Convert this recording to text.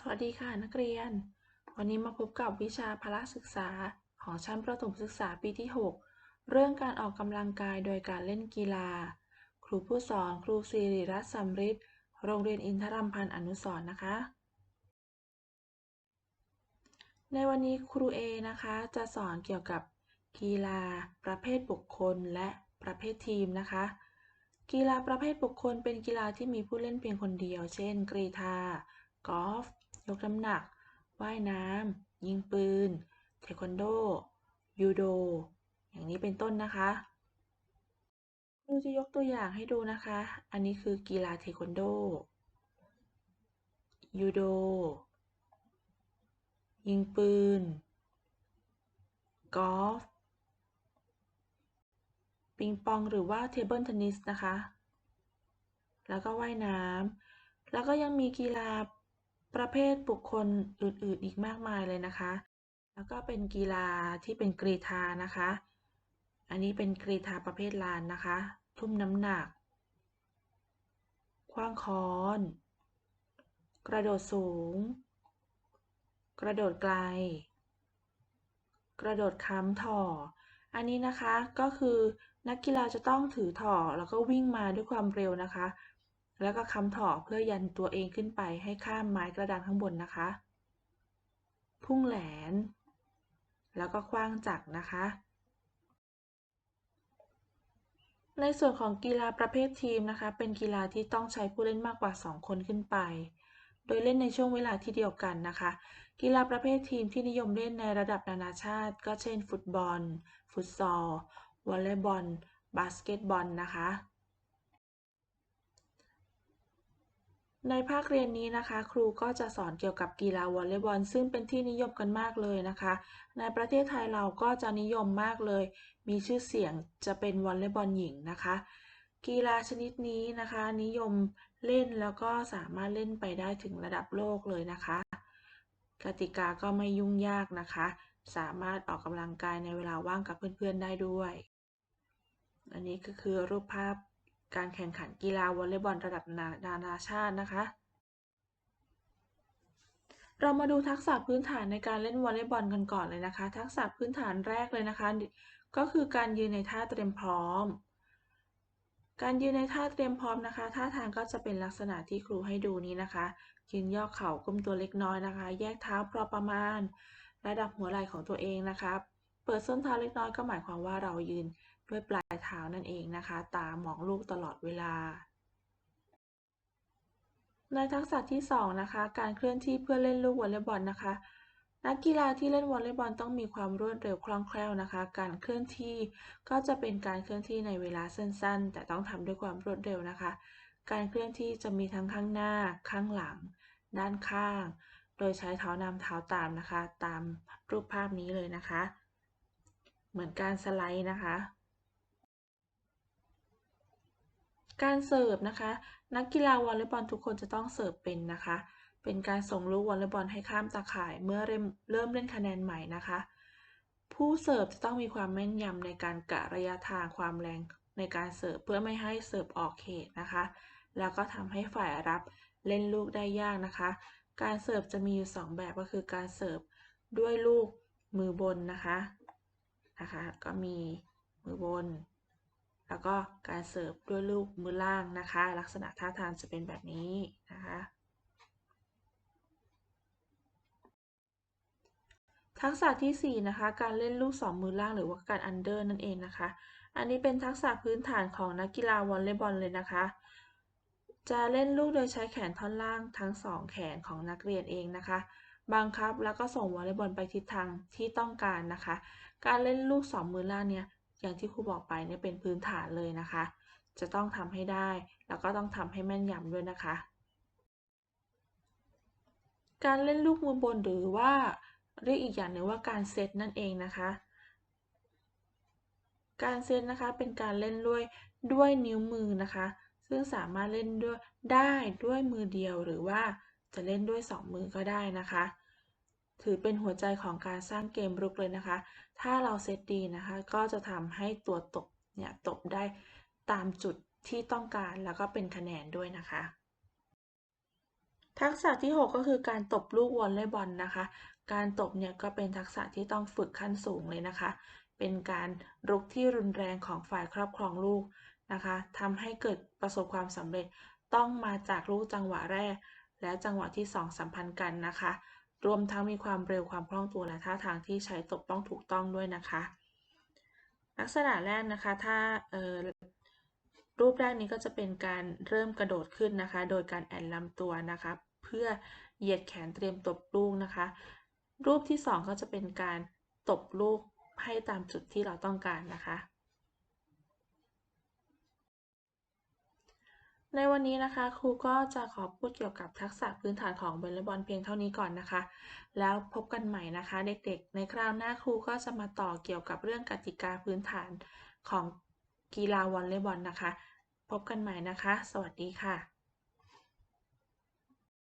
สวัสดีค่ะนักเรียน วันนี้มาพบกับวิชาพละศึกษาของชั้นประถมศึกษาปีที่ 6 เรื่องการออกกำลังกายโดยการเล่นกีฬา ครูผู้สอนครูสิริรัตน์สำริดโรงเรียนอินทรัมพันธ์อนุสรณ์นะคะ ในวันนี้ครูเอนะคะจะสอนเกี่ยวกับกีฬา ประเภทบุคคล และประเภททีมนะคะ กีฬาประเภทบุคคลเป็นกีฬาที่มีผู้เล่นเพียงคนเดียว เช่น กรีฑากอล์ฟ ยกน้ำหนัก ว่ายน้ำ ยิงปืน เทควันโด ยูโด อย่างนี้เป็นต้นนะคะครูจะยกตัวอย่างให้ดูนะคะ อันนี้คือกีฬาเทควันโด ยูโด ยิงปืน กอล์ฟ ปิงปองหรือว่าเทเบิลเทนนิสนะคะ แล้วก็ว่ายน้ำ แล้วก็ยังมีกีฬา ประเภทบุคคลอื่นๆ อีกมากมายเลยนะคะ แล้วก็เป็นกีฬาที่เป็นกรีฑานะคะ อันนี้เป็นกรีฑาประเภทลานนะคะ ทุ่มน้ำหนัก คว้างค้อน กระโดดสูง กระโดดไกล กระโดดค้ำถ่อ อันนี้นะคะก็คือนักกีฬาจะต้องถือถ่อแล้วก็วิ่งมาด้วยความเร็วนะคะ แล้วก็ค้ำถอเพื่อยันตัวเองขึ้นไปให้ข้ามไม้กระดานข้างบนนะคะ พุ่งแหลน แล้วก็คว้างจักรนะคะ ในส่วนของกีฬาประเภททีมนะคะ เป็นกีฬาที่ต้องใช้ผู้เล่นมากกว่า 2 คนขึ้นไป โดยเล่นในช่วงเวลาที่เดียวกันนะคะ กีฬาประเภททีมที่นิยมเล่นในระดับนานาชาติ ก็เช่น ฟุตบอล ฟุตซอล วอลเลย์บอล บาสเกตบอลนะคะ ในภาคเรียนนี้นะคะ ครูก็จะสอนเกี่ยวกับกีฬาวอลเลย์บอลซึ่งเป็นที่นิยมกันมากเลยนะคะ ในประเทศไทยเราก็จะนิยมมากเลย มีชื่อเสียงจะเป็นวอลเลย์บอลหญิงนะคะ กีฬาชนิดนี้นะคะ นิยมเล่นแล้วก็สามารถเล่นไปได้ถึงระดับโลกเลยนะคะ กติกาก็ไม่ยุ่งยากนะคะ สามารถออกกำลังกายในเวลาว่างกับเพื่อนๆได้ด้วย อันนี้ก็คือรูปภาพ การแข่งขันกีฬาวอลเลย์บอลระดับนานาชาตินะคะ เรามาดูทักษะพื้นฐานในการเล่นวอลเลย์บอลกันก่อนเลยนะคะ ทักษะพื้นฐานแรกเลยนะคะ ก็คือการยืนในท่าเตรียมพร้อม การยืนในท่าเตรียมพร้อมนะคะ ท่าทางก็จะเป็นลักษณะที่ครูให้ดูนี้นะคะ ยืนย่อเข่าก้มตัวเล็กน้อยนะคะ แยกเท้าพอประมาณ ระดับหัวไหล่ของตัวเองนะคะ เปิดส้นเท้าเล็กน้อยก็หมายความว่าเรายืน ด้วยปลายเท้านั่นเองนะคะ ตามองลูกตลอดเวลา ในทักษะที่2นะคะ การเคลื่อนที่เพื่อเล่นลูกวอลเลย์บอลนะคะ นักกีฬาที่เล่นวอลเลย์บอลต้องมีความรวดเร็วคล่องแคล่วนะคะ การเคลื่อนที่ก็จะเป็นการเคลื่อนที่ในเวลาสั้น ๆ แต่ต้องทำด้วยความรวดเร็วนะคะ การเคลื่อนที่จะมีทั้งข้างหน้า ข้างหลัง ด้านข้าง โดยใช้เท้านำเท้าตามนะคะ ตามรูปภาพนี้เลยนะคะ เหมือนการสไลด์นะคะ การเสิร์ฟนะคะ นักกีฬาวอลเลย์บอลทุกคนจะต้องเสิร์ฟเป็นนะคะ เป็นการส่งลูกวอลเลย์บอลให้ข้ามตาข่ายเมื่อเริ่มเริ่มเล่นคะแนนใหม่นะคะ ผู้เสิร์ฟจะต้องมีความแม่นยำในการกะระยะทางความแรงในการเสิร์ฟเพื่อไม่ให้เสิร์ฟออกเขตนะคะ แล้วก็ทำให้ฝ่ายรับเล่นลูกได้ยากนะคะ การเสิร์ฟจะมีอยู่ 2 แบบก็คือการเสิร์ฟด้วยลูกมือบนนะคะนะคะ ก็มีมือบน แล้วก็การเสิร์ฟด้วยลูกมือล่างนะคะ ลักษณะท่าทางจะเป็นแบบนี้นะคะ ทักษะที่ 4 นะคะ การเล่นลูก 2 มือล่างหรือว่าการอันเดอร์นั่นเองนะคะ อันนี้เป็นทักษะพื้นฐานของนักกีฬาวอลเลย์บอลเลยนะคะ จะเล่นลูกโดยใช้แขนท่อนล่างทั้ง 2 แขนของนักเรียนเองนะคะบังคับแล้วก็ส่งวอลเลย์บอลไปทิศทางที่ต้องการนะคะ การเล่นลูก 2 มือล่างเนี่ย อย่างที่ครูบอกไปเนี่ยเป็นพื้นฐานเลยนะคะ จะต้องทำให้ได้ แล้วก็ต้องทำให้แม่นยำด้วยนะคะ การเล่นลูกมือบนหรือว่าเรียกอีกอย่างหนึ่งว่าการเซตนั่นเองนะคะ การเซตนะคะเป็นการเล่นด้วยด้วยนิ้วมือนะคะ ซึ่งสามารถเล่นด้วยได้ด้วยมือเดียวหรือว่าจะเล่นด้วย 2 มือก็ได้นะคะ ถือเป็นหัวใจของการสร้างเกมรุกเลยนะคะ ถ้าเราเซตดีนะคะ ก็จะทำให้ตัวตบเนี่ยตบได้ตามจุดที่ต้องการแล้วก็เป็นคะแนนด้วยนะคะ ทักษะที่ 6 ก็คือการตบลูกวอลเลย์บอลนะคะ การตบเนี่ยก็เป็นทักษะที่ต้องฝึกขั้นสูงเลยนะคะ เป็นการรุกที่รุนแรงของฝ่ายครอบครองลูกนะคะทำให้เกิดประสบความสำเร็จต้องมาจากลูกจังหวะแรก และจังหวะที่ 2 สัมพันธ์กันนะคะ รวมทั้งมีความเร็วความคล่องตัวและท่าทางที่ใช้ตบต้องถูกต้องด้วยนะคะ ลักษณะแรกนะคะถ้ารูปแรกนี้ก็จะเป็นการเริ่มกระโดดขึ้นนะคะ โดยการแอนลำตัวนะคะ เพื่อเหยียดแขนเตรียมตบลูกนะคะ รูปที่ 2 ก็จะเป็นการตบลูกให้ตามจุดที่เราต้องการนะคะ ในวันนี้นะคะครูก็จะขอพูดเกี่ยวกับทักษะพื้นฐานของวอลเลย์บอลเพียงเท่านี้ก่อนนะคะ แล้วพบกันใหม่นะคะ เด็กๆ ในคราวหน้าครูก็จะมาต่อเกี่ยวกับเรื่องกติกาพื้นฐานของกีฬาวอลเลย์บอลนะคะ พบกันใหม่นะคะ สวัสดีค่ะ